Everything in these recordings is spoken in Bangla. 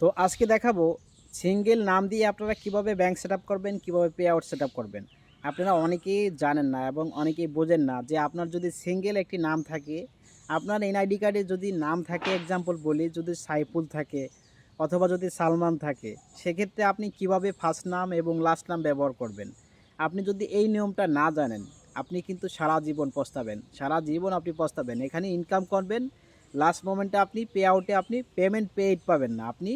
তো আজকে দেখাবো সিঙ্গেল নাম দিয়ে আপনারা কীভাবে ব্যাংক সেট করবেন, কীভাবে পে আউট সেট করবেন। আপনারা অনেকেই জানেন না এবং অনেকেই বোঝেন না যে আপনার যদি সিঙ্গেল একটি নাম থাকে, আপনার এনআইডি কার্ডে যদি নাম থাকে এক্সাম্পল বলি, যদি সাইফুল থাকে অথবা যদি সালমান থাকে, সেক্ষেত্রে আপনি কীভাবে ফার্স্ট নাম এবং লাস্ট নাম ব্যবহার করবেন? আপনি যদি এই নিয়মটা না জানেন, আপনি কিন্তু সারা জীবন পস্তাবেন, সারা জীবন আপনি পস্তাবেন। এখানে ইনকাম করবেন লাস্ট মোমেন্টে আপনি পে আউটে আপনি পেমেন্ট পেইড পাবেন না। আপনি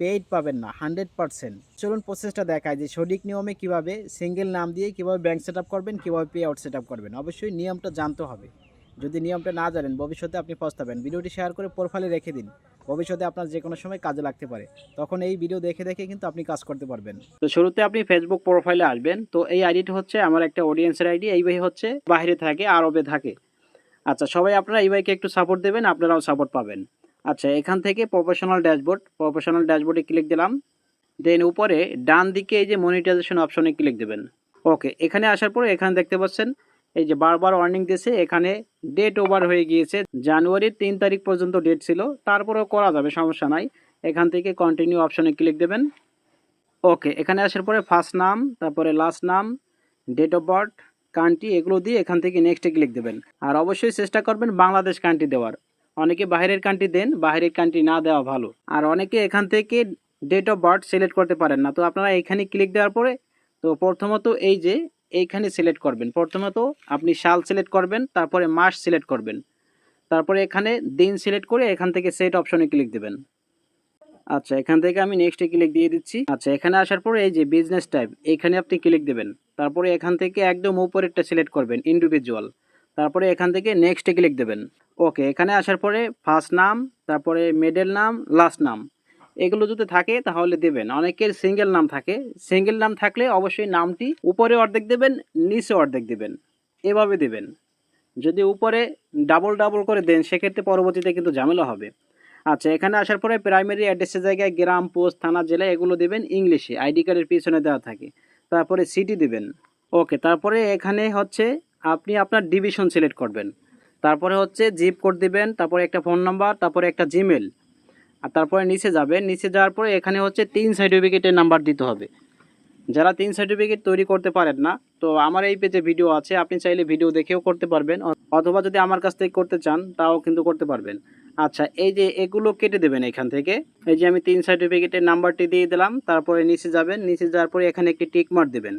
পেইড পাবেন না হান্ড্রেড পার্সেন্ট চলুন প্রসেসটা দেখায় যে সঠিক নিয়মে কীভাবে সিঙ্গেল নাম দিয়ে কীভাবে ব্যাংক সেট করবেন, কীভাবে পে আউট সেট করবেন। অবশ্যই নিয়মটা জানতে হবে। যদি নিয়মটা না জানেন, ভবিষ্যতে আপনি পস্তাবেন। ভিডিওটি শেয়ার করে প্রোফাইলে রেখে দিন। ভবিষ্যতে আপনার যে কোনো সময় কাজে লাগতে পারে। তখন এই ভিডিও দেখে দেখে কিন্তু আপনি কাজ করতে পারবেন। তো শুরুতে আপনি ফেসবুক প্রোফাইলে আসবেন। তো এই আইডিটি হচ্ছে আমার একটা অডিয়েন্সের আইডি এই ভাই হচ্ছে বাইরে থাকে, আরবে থাকে। আচ্ছা সবাই আপনারা এই বাইকে একটু সাপোর্ট দেবেন, আপনারাও সাপোর্ট পাবেন। আচ্ছা এখান থেকে প্রফেশনাল ড্যাশবোর্ড প্রফেশনাল ড্যাশবোর্ডে ক্লিক দিলাম। দেন উপরে ডান দিকে এই যে মনিটাইজেশন অপশনে ক্লিক দেবেন। ওকে এখানে আসার পরে এখানে দেখতে পাচ্ছেন, এই যে বারবার ওয়ার্নিং দিয়েছে, এখানে ডেট ওভার হয়ে গিয়েছে, জানুয়ারির তিন তারিখ পর্যন্ত ডেট ছিল, তারপরেও করা যাবে, সমস্যা নাই। এখান থেকে কন্টিনিউ অপশনে ক্লিক দেবেন। ওকে এখানে আসার পরে ফার্স্ট নাম তারপরে লাস্ট নাম ডেট অফ বার্থ কান্ট্রি এগুলো দিয়ে এখান থেকে নেক্সটে ক্লিক দেবেন। আর অবশ্যই চেষ্টা করবেন বাংলাদেশ কান্ট্রি দেওয়ার। অনেকে বাইরের কান্ট্রি দেন, বাইরের কান্ট্রি না দেওয়া ভালো। আর অনেকে এখান থেকে ডেট অফ বার্থ সিলেক্ট করতে পারেন না। তো আপনারা এখানে ক্লিক দেওয়ার পরে, তো প্রথমত এই যে এইখানে সিলেক্ট করবেন। প্রথমত আপনি সাল সিলেক্ট করবেন, তারপরে মাস সিলেক্ট করবেন। তারপরে এখানে দিন সিলেক্ট করে এখান থেকে সেট অপশনে ক্লিক দেবেন। আচ্ছা এখান থেকে আমি নেক্সটে ক্লিক দিয়ে দিচ্ছি। আচ্ছা এখানে আসার পরে এই যে বিজনেস টাইপ এখানে আপনি ক্লিক দেবেন। তারপরে এখান থেকে একদম উপরেরটা সিলেক্ট করবেন ইন্ডিভিজুয়াল তারপরে এখান থেকে নেক্সটে ক্লিক দেবেন। ওকে এখানে আসার পরে ফার্স্ট নাম, তারপরে মিডল নাম লাস্ট নাম। এগুলো যদি থাকে, তাহলে দেবেন। অনেকের সিঙ্গেল নাম থাকে। সিঙ্গেল নাম থাকলে অবশ্যই নামটি উপরে অর্ধেক দেবেন, নিচে অর্ধেক দেবেন। এভাবে দেবেন। যদি উপরে ডাবল ডাবল করে দেন, সেক্ষেত্রে পরবর্তীতে কিন্তু ঝামেলা হবে। আচ্ছা এখানে আসার পরে প্রাইমারি অ্যাড্রেসের জায়গায় গ্রাম, পোস্ট, থানা, জেলা এগুলো দেবেন ইংলিশে আইডি কার্ডের পিছনে দেওয়া থাকে। তারপরে সিটি দেবেন। ওকে তারপরে এখানে হচ্ছে আপনি আপনার ডিভিশন সিলেক্ট করবেন। তারপরে হচ্ছে জিপ কোড দিবেন, তারপরে একটা ফোন নাম্বার তারপরে একটা জিমেল আর তারপরে নিচে যাবেন, নিচে যাওয়ার পরে এখানে হচ্ছে তিন সার্টিফিকেটের নাম্বার দিতে হবে। যারা তিন সার্টিফিকেট তৈরি করতে পারেন না, তো আমার এই পেজে ভিডিও আছে, আপনি চাইলে ভিডিও দেখেও করতে পারবেন। অথবা যদি আমার কাছ থেকে করতে চান, তাও কিন্তু করতে পারবেন। আচ্ছা এই যে এগুলো কেটে দেবেন এখান থেকে। এই যে আমি তিন সার্টিফিকেটের নাম্বারটি দিয়ে দিলাম, তারপরে নিচে যাবেন, নিচে যাওয়ার পরে এখানে একটি টিক মার্ক দেবেন।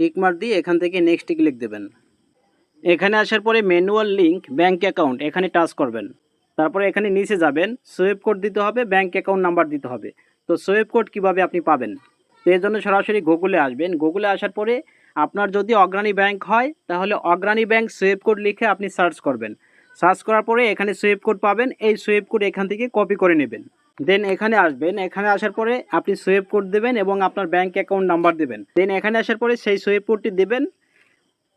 টিক মার্ক দিয়ে এখান থেকে নেক্সট ক্লিক দেবেন। এখানে আসার পরে ম্যানুয়াল লিঙ্ক ব্যাঙ্ক অ্যাকাউন্ট এখানে টাচ করবেন। তারপরে এখানে নিচে যাবেন সোয়েব কোড দিতে হবে ব্যাঙ্ক অ্যাকাউন্ট নাম্বার দিতে হবে। তো সোয়েব কোড কীভাবে আপনি পাবেন? তো এর জন্য সরাসরি গুগলে আসবেন। গুগলে আসার পরে আপনার যদি অগ্রণী ব্যাংক হয়, তাহলে অগ্রণী ব্যাংক সোয়েব কোড লিখে আপনি সার্চ করবেন। সার্চ করার পরে এখানে সুইপ কোড পাবেন। এই সুইপ কোড এখান থেকে কপি করে নেবেন। দেন এখানে আসবেন। এখানে আসার পরে আপনি সুইপ কোড দেবেন এবং আপনার ব্যাংক অ্যাকাউন্ট নাম্বার দেবেন। দেন এখানে আসার পরে সেই সুইপ কোডটি দেবেন।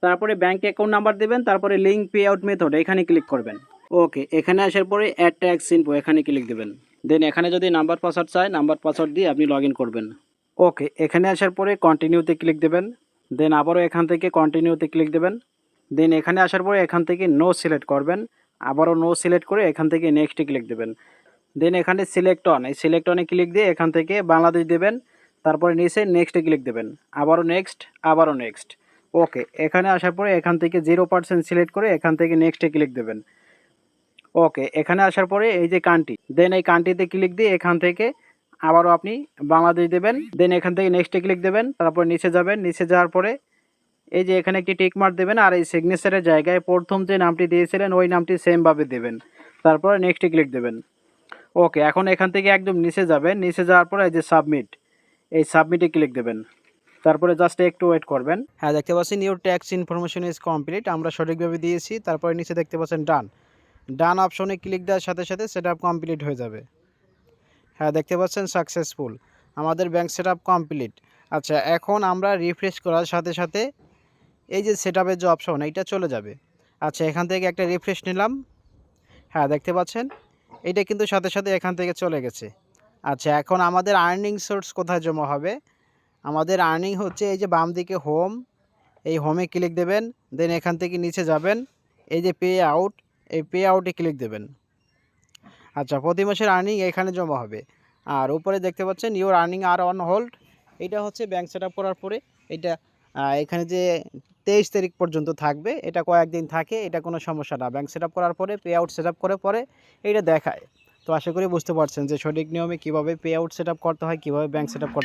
তারপরে ব্যাংক অ্যাকাউন্ট নাম্বার দেবেন। তারপরে লিঙ্ক পে আউট মেথড এখানে ক্লিক করবেন। ওকে এখানে আসার পরে অ্যাড ট্যাক্স ইনফো এখানে ক্লিক দেবেন। দেন এখানে যদি নাম্বার পাসওয়ার্ড চায় নাম্বার পাসওয়ার্ড দিয়ে আপনি লগ করবেন। ওকে এখানে আসার পরে কন্টিনিউতে ক্লিক দেবেন। দেন আবারও এখান থেকে কন্টিনিউতে ক্লিক দেবেন। দেন এখানে আসার পরে এখান থেকে নো সিলেক্ট করবেন। আবারও নো সিলেক্ট করে এখান থেকে নেক্সটে ক্লিক দেবেন। দেন এখানে সিলেক্ট অন এই সিলেক্ট অনে ক্লিক দিয়ে এখান থেকে বাংলাদেশ দেবেন। তারপরে নিচে নেক্সটে ক্লিক দেবেন। আবারও নেক্সট আবারও নেক্সট ওকে এখানে আসার পরে এখান থেকে জিরো পার্সেন্ট সিলেক্ট করে এখান থেকে নেক্সটে ক্লিক দেবেন। ওকে এখানে আসার পরে এই যে কান্ট্রি দেন এই কান্ট্রিতে ক্লিক দিয়ে এখান থেকে আবারও আপনি বাংলাদেশ দেবেন। দেন এখান থেকে নেক্সটে ক্লিক দেবেন। তারপর নিচে যাবেন। নিচে যাওয়ার পরে এই যে এখানে একটি টিক মার্ক দেবেন আর এই সিগনেচারের জায়গায় প্রথম যে নামটি দিয়েছিলেন, ওই নামটি সেমভাবে দেবেন। তারপরে নেক্সটে ক্লিক দেবেন। ওকে এখন এখান থেকে একদম নিচে যাবেন। নিচে যাওয়ার পরে এই যে সাবমিট এই সাবমিটে ক্লিক দেবেন। তারপরে জাস্ট একটু ওয়েট করবেন। হ্যাঁ দেখতে পাচ্ছেন your tax information is complete আমরা সঠিকভাবে দিয়েছি। তারপরে নিচে দেখতে পাচ্ছেন ডান ডান অপশনে ক্লিক দেওয়ার সাথে সাথে সেট কমপ্লিট হয়ে যাবে। হ্যাঁ দেখতে পাচ্ছেন সাকসেসফুল আমাদের ব্যাংক সেট কমপ্লিট আচ্ছা এখন আমরা রিফ্রেশ করার সাথে সাথে এই যে সেট যে অপশন এইটা চলে যাবে। আচ্ছা এখান থেকে একটা রিফ্রেশ নিলাম। হ্যাঁ দেখতে পাচ্ছেন? এটা কিন্তু সাথে সাথে এখান থেকে চলে গেছে। আচ্ছা এখন আমাদের আর্নিং সোর্স কোথায় জমা হবে? আমাদের আর্নিং হচ্ছে এই যে বাম দিকে হোম এই হোমে ক্লিক দেবেন দেন এখান থেকে নিচে যাবেন। এই যে পে আউট এই পে আউটে ক্লিক দেবেন। আচ্ছা প্রতি মাসের আর্নিং এখানে জমা হবে। আর উপরে দেখতে পাচ্ছেন ইউর আর্নিং আর অন হোল্ড এটা হচ্ছে ব্যাংক সেট করার পরে, এটা এখানে যে তেইশ তারিখ পর্যন্ত থাকবে। এটা কয়েকদিন থাকে, এটা কোনো সমস্যা না। ব্যাঙ্ক সেট করার পরে পে আউট সেট করে পরে এটা দেখায়। তো আশা করি বুঝতে পারছেন যে সঠিক নিয়মে কীভাবে পে আউট সেট করতে হয়, কীভাবে ব্যাঙ্ক সেট করতে